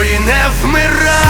герої не вмирають,